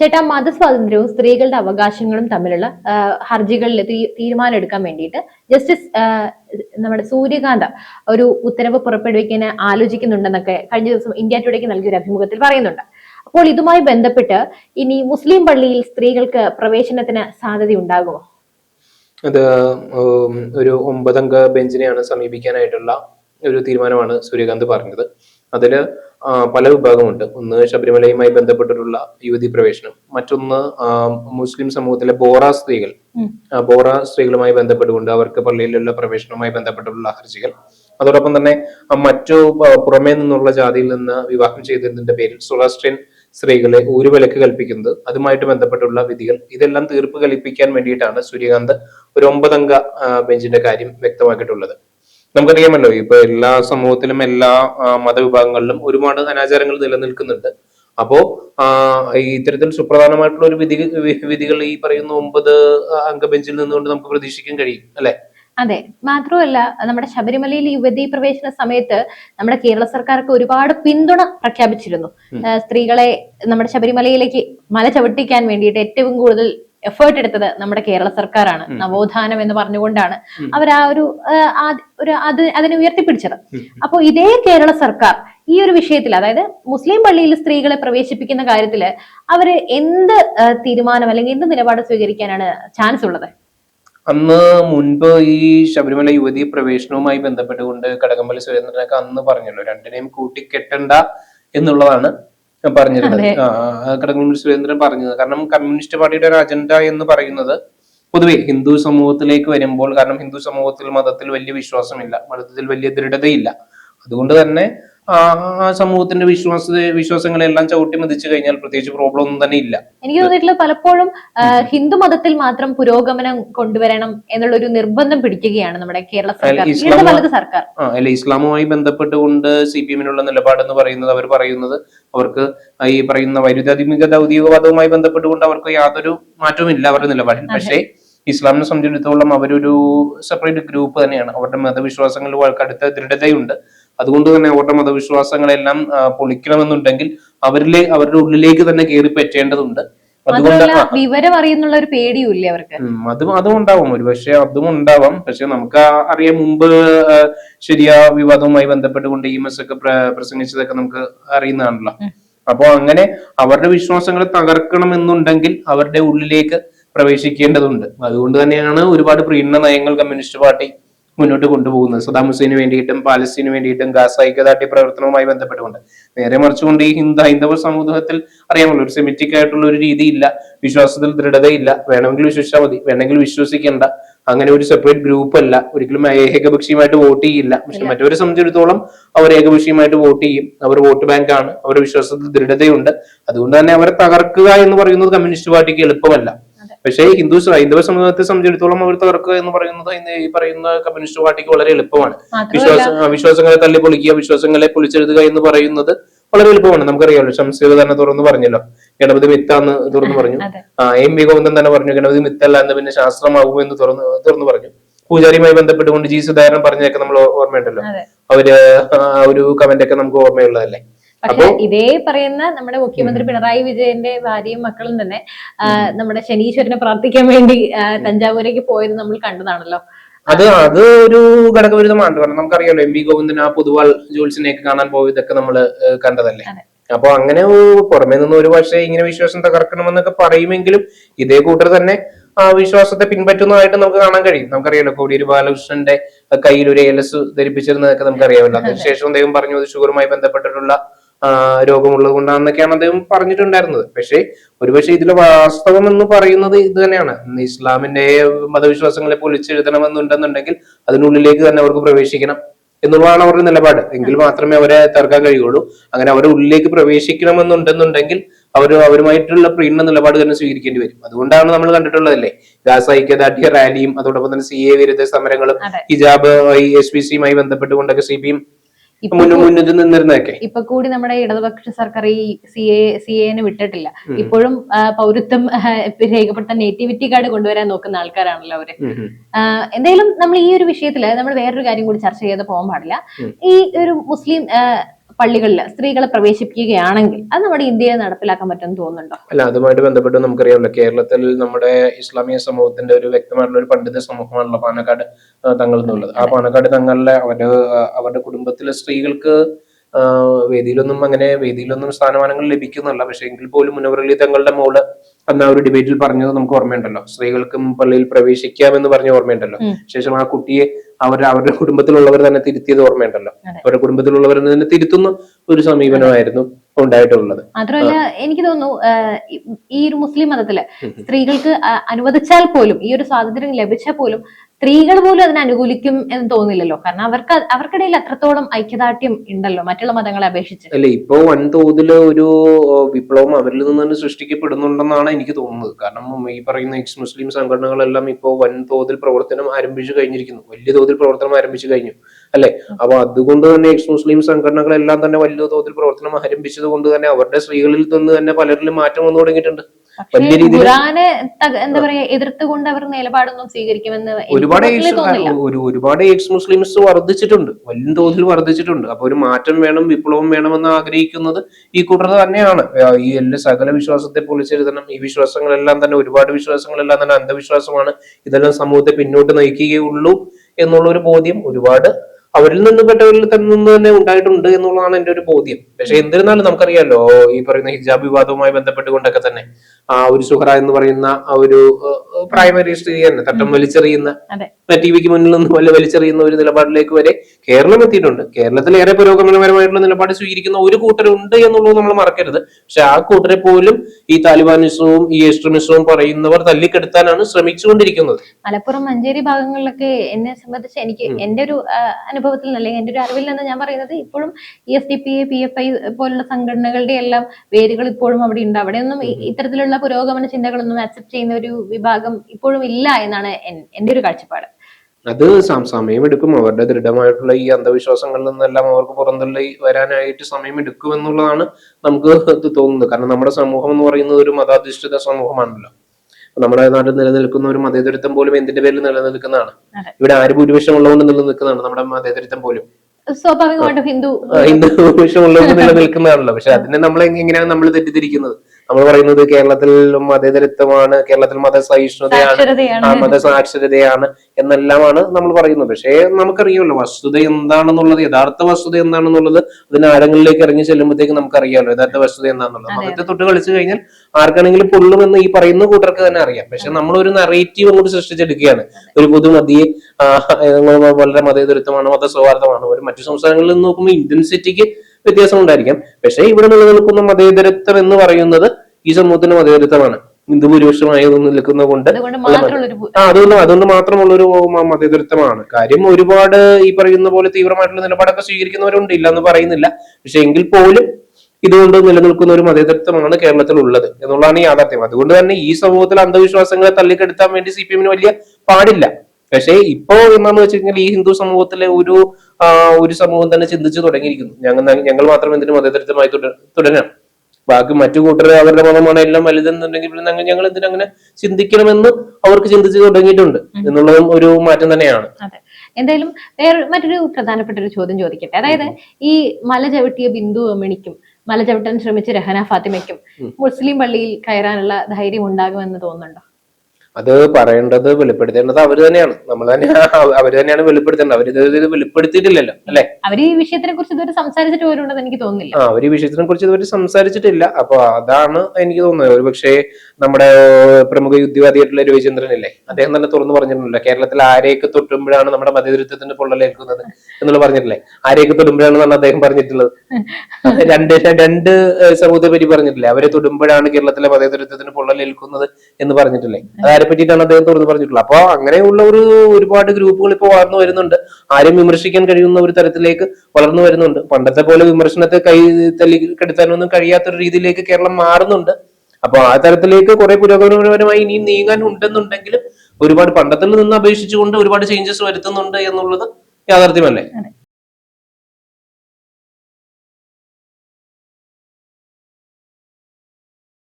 ചേട്ടാ മതസ്വാതന്ത്ര്യവും സ്ത്രീകളുടെ അവകാശങ്ങളും തമ്മിലുള്ള ഹർജികളിൽ തീരുമാനം എടുക്കാൻ വേണ്ടിയിട്ട് ജസ്റ്റിസ് നമ്മുടെ സൂര്യകാന്ത ഒരു ഉത്തരവ് പുറപ്പെടുവിക്കാൻ ആലോചിക്കുന്നുണ്ടെന്നൊക്കെ കഴിഞ്ഞ ദിവസം ഇന്ത്യ ടുഡേക്ക് നൽകിയ ഒരു അഭിമുഖത്തിൽ പറയുന്നുണ്ട്. അപ്പോൾ ഇതുമായി ബന്ധപ്പെട്ട് ഇനി മുസ്ലിം പള്ളിയിൽ സ്ത്രീകൾക്ക് പ്രവേശനത്തിന് സാധ്യത ഉണ്ടാകുമോ? അത് ഒരു ഒമ്പതംഗ ബെഞ്ചിനെയാണ് സമീപിക്കാനായിട്ടുള്ള ഒരു തീരുമാനമാണ് സൂര്യകാന്ത് പറഞ്ഞത്. അതിൽ പല വിഭാഗമുണ്ട്. ഒന്ന് ശബരിമലയുമായി ബന്ധപ്പെട്ടിട്ടുള്ള യുവതി പ്രവേശനം മറ്റൊന്ന് മുസ്ലിം സമൂഹത്തിലെ ബോറ സ്ത്രീകൾ. ബോറ സ്ത്രീകളുമായി ബന്ധപ്പെട്ടുകൊണ്ട് അവർക്ക് പള്ളിയിലുള്ള പ്രവേശനവുമായി ബന്ധപ്പെട്ടുള്ള ഹർജികൾ. അതോടൊപ്പം തന്നെ മറ്റു പുറമേ നിന്നുള്ള ജാതിയിൽ നിന്ന് വിവാഹം ചെയ്തതിന്റെ പേരിൽ സുറാസ്ട്രിയൻ സ്ത്രീകളെ ഒരു വിലക്ക് കൽപ്പിക്കുന്നത് അതുമായിട്ട് ബന്ധപ്പെട്ടുള്ള വിധികൾ. ഇതെല്ലാം തീർപ്പ് കൽപ്പിക്കാൻ വേണ്ടിയിട്ടാണ് സൂര്യകാന്ത് ഒരു ഒമ്പതംഗ ബെഞ്ചിന്റെ കാര്യം വ്യക്തമാക്കിയിട്ടുള്ളത്. നമുക്കറിയാമല്ലോ ഇപ്പൊ എല്ലാ സമൂഹത്തിലും എല്ലാ മതവിഭാഗങ്ങളിലും ഒരുപാട് അനാചാരങ്ങൾ നിലനിൽക്കുന്നുണ്ട്. അപ്പോ ഇത്തരത്തിൽ സുപ്രധാനമായിട്ടുള്ള ഒരു വിധി വിധികൾ ഈ പറയുന്ന ഒമ്പത് അംഗ ബെഞ്ചിൽ നിന്നുകൊണ്ട് നമുക്ക് പ്രതീക്ഷിക്കാൻ കഴിയും അല്ലെ? അതെ. മാത്രമല്ല നമ്മുടെ ശബരിമലയിൽ യുവതി പ്രവേശന സമയത്ത് നമ്മുടെ കേരള സർക്കാർക്ക് ഒരുപാട് പിന്തുണ പ്രഖ്യാപിച്ചിരുന്നു. സ്ത്രീകളെ നമ്മുടെ ശബരിമലയിലേക്ക് മല ചവിട്ടിക്കാൻ വേണ്ടിയിട്ട് ഏറ്റവും കൂടുതൽ എഫേർട്ട് എടുത്തത് നമ്മുടെ കേരള സർക്കാരാണ്. നവോത്ഥാനം എന്ന് പറഞ്ഞുകൊണ്ടാണ്. അവർ ആ ഒരു ഒരു അത് അതിനെ ഉയർത്തിപ്പിടിച്ചത്. അപ്പോൾ ഇതേ കേരള സർക്കാർ ഈ ഒരു വിഷയത്തിൽ അതായത് മുസ്ലിം പള്ളിയിൽ സ്ത്രീകളെ പ്രവേശിപ്പിക്കുന്ന കാര്യത്തിൽ അവർ എന്ത് തീരുമാനം അല്ലെങ്കിൽ എന്ത് നിലപാട് സ്വീകരിക്കാനാണ് ചാൻസ് ഉള്ളത്? അന്ന് മുൻപ് ഈ ശബരിമല യുവതി പ്രവേശനവുമായി ബന്ധപ്പെട്ടുകൊണ്ട് കടകംപള്ളി സുരേന്ദ്രനൊക്കെ അന്ന് പറഞ്ഞല്ലോ രണ്ടിനെയും കൂട്ടിക്കെട്ടണ്ട എന്നുള്ളതാണ്. പറഞ്ഞിരുന്നത്. കടകംപള്ളി സുരേന്ദ്രൻ പറഞ്ഞത്. കാരണം കമ്മ്യൂണിസ്റ്റ് പാർട്ടിയുടെ ഒരു അജണ്ട എന്ന് പറയുന്നത് പൊതുവെ ഹിന്ദു സമൂഹത്തിലേക്ക് വരുമ്പോൾ കാരണം ഹിന്ദു സമൂഹത്തിൽ മതത്തിൽ വലിയ വിശ്വാസമില്ല മതത്തിൽ വലിയ ദൃഢതയില്ല. അതുകൊണ്ട് തന്നെ ആ സമൂഹത്തിന്റെ വിശ്വാസ വിശ്വാസങ്ങളെല്ലാം ചവിട്ടി മതിച്ചു കഴിഞ്ഞാൽ പ്രത്യേകിച്ച് പ്രോബ്ലം ഒന്നും തന്നെ ഇല്ല. എനിക്ക് തോന്നിയിട്ടുള്ള പലപ്പോഴും ഹിന്ദു മതത്തിൽ മാത്രം പുരോഗമനം കൊണ്ടുവരണം എന്നുള്ള ഒരു നിർബന്ധം പിടിക്കുകയാണ് നമ്മുടെ കേരള സർക്കാർ. അല്ല ഇസ്ലാമുമായി ബന്ധപ്പെട്ടുകൊണ്ട് സി പി എമ്മിനുള്ള നിലപാടെന്ന് പറയുന്നത് അവർ പറയുന്നത് അവർക്ക് ഈ പറയുന്ന വൈരുദ്ധാത്മിക ഔദ്യോഗികവാദവുമായി ബന്ധപ്പെട്ടുകൊണ്ട് അവർക്ക് യാതൊരു മാറ്റവുമില്ല അവരുടെ നിലപാടിൽ. പക്ഷേ ഇസ്ലാമിനെ സംബന്ധിച്ചിടത്തോളം അവരൊരു സെപ്പറേറ്റ് ഗ്രൂപ്പ് തന്നെയാണ്. അവരുടെ മതവിശ്വാസങ്ങളിൽ വളരെ കടുത്ത ദൃഢതയുണ്ട്. അതുകൊണ്ട് തന്നെ അവരുടെ മതവിശ്വാസങ്ങളെല്ലാം പൊളിക്കണമെന്നുണ്ടെങ്കിൽ അവരിലെ അവരുടെ ഉള്ളിലേക്ക് തന്നെ കയറി പറ്റേണ്ടതുണ്ട്. വിവരം അറിയുന്നുള്ള ഒരു പേടിയുമില്ല അവർക്ക്? അതും അതും ഉണ്ടാവും ഒരു പക്ഷെ അതും ഉണ്ടാവാം. പക്ഷെ നമുക്ക് അറിയാം മുമ്പ് ശരിയാ വിവാദവുമായി ബന്ധപ്പെട്ടുകൊണ്ട് ഇ എസ് ഒക്കെ പ്രസംഗിച്ചതൊക്കെ നമുക്ക് അറിയുന്നതാണല്ലോ. അപ്പോൾ അപ്പൊ അങ്ങനെ അവരുടെ വിശ്വാസങ്ങളെ തകർക്കണമെന്നുണ്ടെങ്കിൽ അവരുടെ ഉള്ളിലേക്ക് പ്രവേശിക്കേണ്ടതുണ്ട്. അതുകൊണ്ട് തന്നെയാണ് ഒരുപാട് പ്രീണന നയങ്ങൾ കമ്മ്യൂണിസ്റ്റ് പാർട്ടി മുന്നോട്ട് കൊണ്ടുപോകുന്നത്. സദാം ഹുസൈന് വേണ്ടിയിട്ടും പാലസ്തീന് വേണ്ടിയിട്ടും ഗാസ ഐക്യദാർഢ്യ പ്രവർത്തനവുമായി ബന്ധപ്പെട്ടുകൊണ്ട്. നേരെ മറിച്ചുകൊണ്ട് ഈ ഹിന്ദു ഹൈന്ദവ സമൂഹത്തിൽ അറിയാമല്ലോ ഒരു സെമിറ്റിക് ആയിട്ടുള്ള ഒരു രീതിയില്ല. വിശ്വാസത്തിൽ ദൃഢതയില്ല. വേണമെങ്കിൽ വിശ്വസിച്ചാൽ മതി. വേണമെങ്കിൽ വിശ്വസിക്കേണ്ട. അങ്ങനെ ഒരു സെപ്പറേറ്റ് ഗ്രൂപ്പ് അല്ല. ഒരിക്കലും ഏകപക്ഷീയമായിട്ട് വോട്ട് ചെയ്യില്ല. പക്ഷെ. മറ്റവരെ സംബന്ധിച്ചിടത്തോളം അവർ ഏകപക്ഷീയമായിട്ട് വോട്ട് ചെയ്യും. അവർ വോട്ട് ബാങ്ക് ആണ്. അവരുടെ വിശ്വാസത്തിൽ ദൃഢതയുണ്ട്. അതുകൊണ്ട് തന്നെ അവരെ തകർക്കുക എന്ന് പറയുന്നത് കമ്മ്യൂണിസ്റ്റ് പാർട്ടിക്ക് എളുപ്പമല്ല. പക്ഷേ ഹിന്ദു ഹൈന്ദവ സമൂഹത്തെ സംബന്ധിച്ചിടത്തോളം അവർ തകർക്കുക എന്ന് പറയുന്നത് ഈ പറയുന്ന കമ്മ്യൂണിസ്റ്റ് പാർട്ടിക്ക് വളരെ എളുപ്പമാണ്. വിശ്വാസ വിശ്വാസങ്ങളെ തള്ളി പൊളിക്കുക വിശ്വാസങ്ങളെ പൊളിച്ചെഴുതുക എന്ന് പറയുന്നത് വളരെ എളുപ്പമാണ്. നമുക്കറിയാമല്ലോ ശംസീവ് തന്നെ തുറന്നു പറഞ്ഞല്ലോ ഗണപതി മിത്താന്ന് തുറന്നു പറഞ്ഞു. ആ എം വി ഗോവിന്ദൻ തന്നെ പറഞ്ഞു ഗണപതി മിത്തല്ല എന്ന് പിന്നെ ശാസ്ത്രമാകും എന്ന് തുറന്നു തുറന്നു പറഞ്ഞു. പൂജാരിയുമായി ബന്ധപ്പെട്ടുകൊണ്ട് ജി സുധാകരൻ പറഞ്ഞതൊക്കെ നമ്മൾ ഓർമ്മയുണ്ടല്ലോ. അവർ ആ ഒരു കമന്റ് ഒക്കെ നമുക്ക് ഓർമ്മയുള്ളതല്ലേ? പക്ഷെ ഇതേ പറയുന്ന നമ്മുടെ മുഖ്യമന്ത്രി പിണറായി വിജയന്റെ ഭാര്യയും മക്കളും തന്നെ നമ്മുടെ ശനീശ്വരനെ പ്രാർത്ഥിക്കാൻ വേണ്ടി തഞ്ചാവൂരേക്ക് പോയത് നമ്മൾ കണ്ടതാണല്ലോ. അത് അത് ഒരു ഘടകവിരുദ്ധമാണ് കാരണം നമുക്കറിയാലോ എം വി ഗോവിന്ദൻ ആ പൊതുവാൾ ജോൽസിനെയൊക്കെ കാണാൻ പോയതൊക്കെ നമ്മൾ കണ്ടതല്ലേ. അപ്പൊ അങ്ങനെ പുറമേ നിന്ന് ഒരു പക്ഷേ ഇങ്ങനെ വിശ്വാസം തകർക്കണമെന്നൊക്കെ പറയുമെങ്കിലും ഇതേ കൂട്ടർ തന്നെ ആ വിശ്വാസത്തെ പിൻപറ്റുന്നതായിട്ട് നമുക്ക് കാണാൻ കഴിയും. നമുക്കറിയാലോ കോടിയേരി ബാലകൃഷ്ണന്റെ കയ്യിൽ ഒരു എലസ് ധരിപ്പിച്ചിരുന്നതൊക്കെ നമുക്കറിയാമല്ലോ. അതിനുശേഷം അദ്ദേഹം പറഞ്ഞു അത് ഷുഗറുമായി ബന്ധപ്പെട്ടിട്ടുള്ള രോഗമുള്ളത് കൊണ്ടാണെന്നൊക്കെയാണ് അദ്ദേഹം പറഞ്ഞിട്ടുണ്ടായിരുന്നത്. പക്ഷേ ഒരുപക്ഷെ ഇതിലെ വാസ്തവം എന്ന് പറയുന്നത് ഇത് തന്നെയാണ്. ഇസ്ലാമിന്റെ മതവിശ്വാസങ്ങളെ പൊളിച്ചെഴുതണമെന്നുണ്ടെന്നുണ്ടെങ്കിൽ അതിനുള്ളിലേക്ക് തന്നെ അവർക്ക് പ്രവേശിക്കണം എന്നുള്ളതാണ് അവരുടെ നിലപാട്. എങ്കിൽ മാത്രമേ അവരെ തർക്കാൻ കഴിയുള്ളൂ. അങ്ങനെ അവരുടെ ഉള്ളിലേക്ക് പ്രവേശിക്കണമെന്നുണ്ടെന്നുണ്ടെങ്കിൽ അവർ അവരുമായിട്ടുള്ള പ്രീണ നിലപാട് തന്നെ സ്വീകരിക്കേണ്ടി വരും. അതുകൊണ്ടാണ് നമ്മൾ കണ്ടിട്ടുള്ളതല്ലേ? ഗാസ ഐക്യദാർഢ്യ റാലിയും അതോടൊപ്പം തന്നെ സി എ വിരുദ്ധ സമരങ്ങളും ഹിജാബ് എസ് പി സിയുമായി ബന്ധപ്പെട്ടുകൊണ്ടൊക്കെ സി പി എം ഇപ്പൊ കൂടി നമ്മുടെ ഇടതുപക്ഷ സർക്കാർ ഈ സി എ സി എന് വിട്ടിട്ടില്ല. ഇപ്പോഴും പൗരത്വം രേഖപ്പെടുത്ത നേറ്റിവിറ്റി കാർഡ് കൊണ്ടുവരാൻ നോക്കുന്ന ആൾക്കാരാണല്ലോ അവർ. എന്തായാലും നമ്മൾ ഈ ഒരു വിഷയത്തിൽ നമ്മൾ വേറൊരു കാര്യം കൂടി ചർച്ച ചെയ്ത് പോകാൻ പാടില്ല. ഈ ഒരു മുസ്ലിം പള്ളികളിൽ സ്ത്രീകളെ പ്രവേശിപ്പിക്കുകയാണെങ്കിൽ അത് നമ്മുടെ ഇന്ത്യയിൽ നടപ്പിലാക്കാൻ പറ്റുമെന്ന് തോന്നുന്നുണ്ടോ? അല്ല അതുമായിട്ട് ബന്ധപ്പെട്ട് നമുക്കറിയാമല്ലോ കേരളത്തിൽ നമ്മുടെ ഇസ്ലാമിക സമൂഹത്തിന്റെ ഒരു വ്യക്തമായിട്ടുള്ള ഒരു പണ്ഡിത സമൂഹമാണല്ലോ പാലക്കാട് തങ്ങൾ എന്നുള്ളത്. ആ പാലക്കാട് തങ്ങളിലെ അവരുടെ അവരുടെ കുടുംബത്തിലെ സ്ത്രീകൾക്ക് വേദിയിലൊന്നും അങ്ങനെ വേദിയിലൊന്നും സ്ഥാനമാനങ്ങൾ ലഭിക്കുന്നില്ല പക്ഷെ എങ്കിൽ പോലും മുനവറലി തങ്ങളുടെ മോൾ അന്ന് ആ ഒരു ഡിബേറ്റിൽ പറഞ്ഞത് നമുക്ക് ഓർമ്മയുണ്ടല്ലോ. സ്ത്രീകൾക്കും പള്ളിയിൽ പ്രവേശിക്കാം എന്ന് പറഞ്ഞ ഓർമ്മയുണ്ടല്ലോ. ശേഷം ആ കുട്ടിയെ അവർ അവരുടെ കുടുംബത്തിലുള്ളവർ തന്നെ തിരുത്തിയത് ഓർമ്മയുണ്ടല്ലോ. അവരുടെ കുടുംബത്തിലുള്ളവർ തന്നെ തിരുത്തുന്ന ഒരു സമീപനമായിരുന്നു. ഉണ്ടായിട്ടുള്ളത്. മാത്രമല്ല എനിക്ക് തോന്നുന്നു ഈ- ഒരു മുസ്ലിം മതത്തിൽ. സ്ത്രീകൾക്ക് അനുവദിച്ചാൽ പോലും ഈ ഒരു സ്വാതന്ത്ര്യം ലഭിച്ചാൽ പോലും സ്ത്രീകൾ പോലും അതിനെ അനുകൂലിക്കും എന്ന് തോന്നില്ലല്ലോ കാരണം അവർക്ക് അവർക്കിടയിൽ അത്രത്തോളം ഐക്യദാർഢ്യം ഉണ്ടല്ലോ മറ്റുള്ള മതങ്ങളെ അപേക്ഷിച്ച്. അല്ല ഇപ്പോ വൻതോതിൽ ഒരു വിപ്ലവം അവരിൽ നിന്ന് തന്നെ സൃഷ്ടിക്കപ്പെടുന്നുണ്ടെന്നാണ് എനിക്ക് തോന്നുന്നത്. കാരണം ഈ പറയുന്ന എക്സ് മുസ്ലിം സംഘടനകളെല്ലാം ഇപ്പോൾ വൻതോതിൽ പ്രവർത്തനം ആരംഭിച്ചു കഴിഞ്ഞിരിക്കുന്നു. വലിയ തോതിൽ പ്രവർത്തനം ആരംഭിച്ചു കഴിഞ്ഞു. അല്ലെ? അപ്പൊ അതുകൊണ്ട് തന്നെ എക്സ് മുസ്ലിം സംഘടനകളെല്ലാം തന്നെ വലിയ തോതിൽ പ്രവർത്തനം ആരംഭിച്ചത് കൊണ്ട് തന്നെ അവരുടെ സ്ത്രീകളിൽ നിന്ന് തന്നെ പലരിലും മാറ്റം വന്നു തുടങ്ങിയിട്ടുണ്ട്. വലിയ രീതിയിൽ എന്താ പറയാ എതിർത്തുകൊണ്ട് അവർ നിലപാടൊന്നും സ്വീകരിക്കുമെന്ന് ഒരുപാട് ഒരുപാട് എക്സ് മുസ്ലിംസ് വർദ്ധിച്ചിട്ടുണ്ട്. വലിയ തോതിൽ വർദ്ധിച്ചിട്ടുണ്ട്. അപ്പൊ ഒരു മാറ്റം വേണം വിപ്ലവം വേണമെന്ന് ആഗ്രഹിക്കുന്നത് ഈ കൂട്ടർ തന്നെയാണ്. ഈ എല്ലാ സകല വിശ്വാസത്തെ പൊളിച്ചെഴുതണം ഈ വിശ്വാസങ്ങളെല്ലാം തന്നെ ഒരുപാട് വിശ്വാസങ്ങളെല്ലാം തന്നെ അന്ധവിശ്വാസമാണ്. ഇതെല്ലാം സമൂഹത്തെ പിന്നോട്ട് നയിക്കുകയുള്ളൂ എന്നുള്ള ഒരു ബോധ്യം ഒരുപാട് അവരിൽ നിന്ന് പെട്ടവരിൽ നിന്ന് തന്നെ ഉണ്ടായിട്ടുണ്ട് എന്നുള്ളതാണ് എന്റെ ഒരു ബോധ്യം. പക്ഷെ എന്നിരുന്നാലും നമുക്കറിയാലോ ഈ പറയുന്ന ഹിജാബ് വിവാദവുമായി ബന്ധപ്പെട്ടുകൊണ്ടൊക്കെ തന്നെ ആ ഒരു സുഹറ എന്ന് പറയുന്ന ആ ഒരു പ്രൈമറി സ്ത്രീ തന്നെ തട്ടം വലിച്ചെറിയുന്ന ടി വിക്ക് മുന്നിൽ നിന്ന് വല്ല വലിച്ചെറിയുന്ന ഒരു നിലപാടിലേക്ക് വരെ കേരളം എത്തിയിട്ടുണ്ട്. കേരളത്തിൽ ഏറെ പുരോഗമനപരമായിട്ടുള്ള നിലപാട് സ്വീകരിക്കുന്ന ഒരു കൂട്ടരുണ്ട് എന്നുള്ളത് നമ്മൾ മറക്കരുത്. പക്ഷെ ആ കൂട്ടരെ പോലും ഈ താലിബാനിസവും ഈ എക്സ്ട്രീമിസവും പറയുന്നവർ തല്ലിക്കെടുത്താനാണ് ശ്രമിച്ചുകൊണ്ടിരിക്കുന്നത്. മലപ്പുറം മഞ്ചേരി ഭാഗങ്ങളിലൊക്കെ എന്നെ സംബന്ധിച്ച് എനിക്ക് എന്റെ ഒരു അനുഭവത്തിൽ നിന്ന് അല്ലെങ്കിൽ എന്റെ ഒരു അറിവിൽ നിന്ന് ഞാൻ പറയുന്നത് ഇപ്പോഴും E S D P A P F I പോലുള്ള സംഘടനകളുടെ എല്ലാം വേരുകൾ ഇപ്പോഴും അവിടെ ഉണ്ട്. അവിടെയൊന്നും ഇ- ഇത്തരത്തിലുള്ള പുരോഗമന ചിന്തകളൊന്നും അക്സെപ്റ്റ് ചെയ്യുന്ന ഒരു വിഭാഗം ഇപ്പോഴും ഇല്ല എന്നാണ് എന്റെ ഒരു കാഴ്ചപ്പാട്. അത് സമയമെടുക്കും. അവരുടെ ദൃഢമായിട്ടുള്ള ഈ അന്ധവിശ്വാസങ്ങളിൽ നിന്നെല്ലാം അവർക്ക് പുറന്തള്ളി വരാനായിട്ട് സമയമെടുക്കും എന്നുള്ളതാണ് നമുക്ക് തോന്നുന്നത്. കാരണം നമ്മുടെ സമൂഹം എന്ന് പറയുന്നത് ഒരു മതാധിഷ്ഠിത സമൂഹമാണല്ലോ. നമ്മുടെ നാട്ടിൽ നിലനിൽക്കുന്ന ഒരു മതേതരത്വം പോലും എന്തിന്റെ പേരിൽ നിലനിൽക്കുന്നതാണ്? ഇവിടെ ആര് ഭൂരിപക്ഷം ഉള്ളതുകൊണ്ട് നിലനിൽക്കുന്നതാണ്. നമ്മുടെ മതേതരത്വം പോലും. സ്വാഭാവികമായിട്ടും ഹിന്ദു ഹിന്ദു ഭൂരിപക്ഷം ഉള്ളതുകൊണ്ട് നിലനിൽക്കുന്നതാണല്ലോ. പക്ഷെ അതിനെ നമ്മൾ എങ്ങനെയാണ് നമ്മൾ തെറ്റിദ്ധരിക്കുന്നത്? നമ്മൾ പറയുന്നത് കേരളത്തിൽ മതേതരത്വമാണ് കേരളത്തിൽ മതസഹിഷ്ണുതയാണ് മതസാക്ഷരതയാണ് എന്നെല്ലാമാണ് നമ്മൾ പറയുന്നത്. പക്ഷേ നമുക്കറിയാമല്ലോ വസ്തുത എന്താണെന്നുള്ളത് യഥാർത്ഥ വസ്തുത എന്താണെന്നുള്ളത് അതിന് ആഴങ്ങളിലേക്ക് ഇറങ്ങി ചെല്ലുമ്പോഴത്തേക്ക് നമുക്കറിയാമല്ലോ യഥാർത്ഥ വസ്തുത എന്താണെന്നുള്ളത്. മതത്തെ തൊട്ട് കളിച്ചു കഴിഞ്ഞാൽ ആർക്കാണെങ്കിലും പൊള്ളുമെന്ന് ഈ പറയുന്ന കൂട്ടർക്ക് തന്നെ അറിയാം. പക്ഷെ നമ്മൾ ഒരു നറേറ്റീവ് അങ്ങോട്ട് സൃഷ്ടിച്ചെടുക്കുകയാണ്. ഒരു പൊതുമതിയെ വളരെ മതേതരത്വമാണ് മതസൗഹാർദ്ദമാണ് ഒരു മറ്റു സംസ്ഥാനങ്ങളിൽ നിന്ന് നോക്കുമ്പോൾ ഇന്റൻസിറ്റിക്ക് വ്യത്യാസം ഉണ്ടായിരിക്കാം പക്ഷേ ഇവിടെ നിലനിൽക്കുന്ന മതേതരത്വം എന്ന് പറയുന്നത് ഈ സമൂഹത്തിന്റെ മതേതരത്വമാണ്. ഹിന്ദു ഭൂരിപക്ഷമായി നിൽക്കുന്നത് കൊണ്ട് ആ അതുകൊണ്ട് അതുകൊണ്ട് മാത്രമുള്ള ഒരു മതേതരത്വമാണ്. കാര്യം ഒരുപാട് ഈ പറയുന്ന പോലെ തീവ്രമായിട്ടുള്ള നിലപാടൊക്കെ സ്വീകരിക്കുന്നവരുണ്ട്. ഇല്ല എന്ന് പറയുന്നില്ല. പക്ഷെ എങ്കിൽ പോലും ഇതുകൊണ്ട് നിലനിൽക്കുന്ന ഒരു മതേതരത്വമാണ് കേരളത്തിൽ ഉള്ളത് എന്നുള്ളതാണ് യാഥാർത്ഥ്യം. അതുകൊണ്ട് തന്നെ ഈ സമൂഹത്തിൽ അന്ധവിശ്വാസങ്ങളെ തള്ളിക്കെടുത്താൻ വേണ്ടി സി പി എമ്മിന് വലിയ പാടില്ല. പക്ഷേ ഇപ്പോ എന്താന്ന് വെച്ച് കഴിഞ്ഞാൽ ഈ ഹിന്ദു സമൂഹത്തിലെ ഒരു ഒരു സമൂഹം തന്നെ ചിന്തിച്ചു തുടങ്ങിയിരിക്കുന്നു. ഞങ്ങൾ ഞങ്ങൾ മാത്രം എന്തിനും മതേതരത്വമായി തുട- തുടരാം. ബാക്കി മറ്റു കൂട്ടർ അവരുടെ മതമാണ് എല്ലാം വലുതെന്നുണ്ടെങ്കിൽ പിന്നെ ഞങ്ങൾ ഞങ്ങൾ എന്തിനങ്ങനെ ചിന്തിക്കണമെന്ന് അവർക്ക് ചിന്തിച്ചു തുടങ്ങിയിട്ടുണ്ട്. എന്നുള്ളതും ഒരു മാറ്റം തന്നെയാണ്. അതെ. എന്തായാലും വേറെ മറ്റൊരു പ്രധാനപ്പെട്ട ഒരു ചോദ്യം ചോദിക്കട്ടെ. അതായത് ഈ മല ചവിട്ടിയ ബിന്ദു അമ്മിണിക്കും മല ചവിട്ടാൻ ശ്രമിച്ച രഹന ഫാത്തിമയ്ക്കും മുസ്ലിം പള്ളിയിൽ കയറാനുള്ള ധൈര്യം ഉണ്ടാകുമെന്ന് തോന്നുന്നുണ്ടോ? അത് പറയേണ്ടത് വെളിപ്പെടുത്തേണ്ടത് അവർ തന്നെയാണ്. നമ്മൾ തന്നെ അവർ തന്നെയാണ് വെളിപ്പെടുത്തേണ്ടത്. അവർ ഇത് വെളിപ്പെടുത്തിയിട്ടില്ലല്ലോ അല്ലെ? അവർ ഈ വിഷയത്തിനെ കുറിച്ച് ഇതുവരെ സംസാരിച്ചിട്ട് പോലും എനിക്ക് തോന്നുന്നില്ല. ആ ഒരു ഈ വിഷയത്തിനെ കുറിച്ച് ഇതുവരെ സംസാരിച്ചിട്ടില്ല. അപ്പൊ അതാണ് എനിക്ക് തോന്നുന്നത്. ഒരു പക്ഷേ നമ്മുടെ പ്രമുഖ യുദ്ധവാദിയായിട്ടുള്ള രവിചന്ദ്രൻ ഇല്ലേ? അദ്ദേഹം തന്നെ തുറന്നു പറഞ്ഞിട്ടുണ്ടല്ലോ കേരളത്തിൽ ആരെയൊക്കെ തൊട്ടുമ്പോഴാണ് നമ്മുടെ മതേതരത്വത്തിന്റെ പൊള്ളലേൽക്കുന്നത് എന്നുള്ള പറഞ്ഞിട്ടില്ലേ? ആരെയൊക്കെ തൊടുമ്പോഴാണെന്നാണ് അദ്ദേഹം പറഞ്ഞിട്ടുള്ളത്. രണ്ട് രണ്ട് സമൂഹത്തെ പറ്റി പറഞ്ഞിട്ടില്ലേ? അവരെ തൊടുമ്പോഴാണ് കേരളത്തിലെ മതേതരത്വത്തിന് പൊള്ളലേൽക്കുന്നത് എന്ന് പറഞ്ഞിട്ടില്ലേ? അതാരെ പറ്റിയിട്ടാണ് അദ്ദേഹം തുറന്നു പറഞ്ഞിട്ടുള്ളത്. അപ്പൊ അങ്ങനെയുള്ള ഒരു ഒരുപാട് ഗ്രൂപ്പുകൾ ഇപ്പോൾ വളർന്നു വരുന്നുണ്ട്. ആരും വിമർശിക്കാൻ കഴിയുന്ന ഒരു തരത്തിലേക്ക് വളർന്നു വരുന്നുണ്ട്. പണ്ടത്തെ പോലെ വിമർശനത്തെ കൈ തല്ലി കെടുത്താനൊന്നും കഴിയാത്തൊരു രീതിയിലേക്ക് കേരളം മാറുന്നുണ്ട്. അപ്പൊ ആ തരത്തിലേക്ക് കുറെ പുരോഗമനപരമായി ഇനിയും നീങ്ങാൻ ഉണ്ടെന്നുണ്ടെങ്കിലും ഒരുപാട് പണ്ടത്തിൽ നിന്ന് അപേക്ഷിച്ചുകൊണ്ട് ഒരുപാട് ചേഞ്ചസ് വരുത്തുന്നുണ്ട് എന്നുള്ളത് യാഥാർത്ഥ്യമല്ലേ?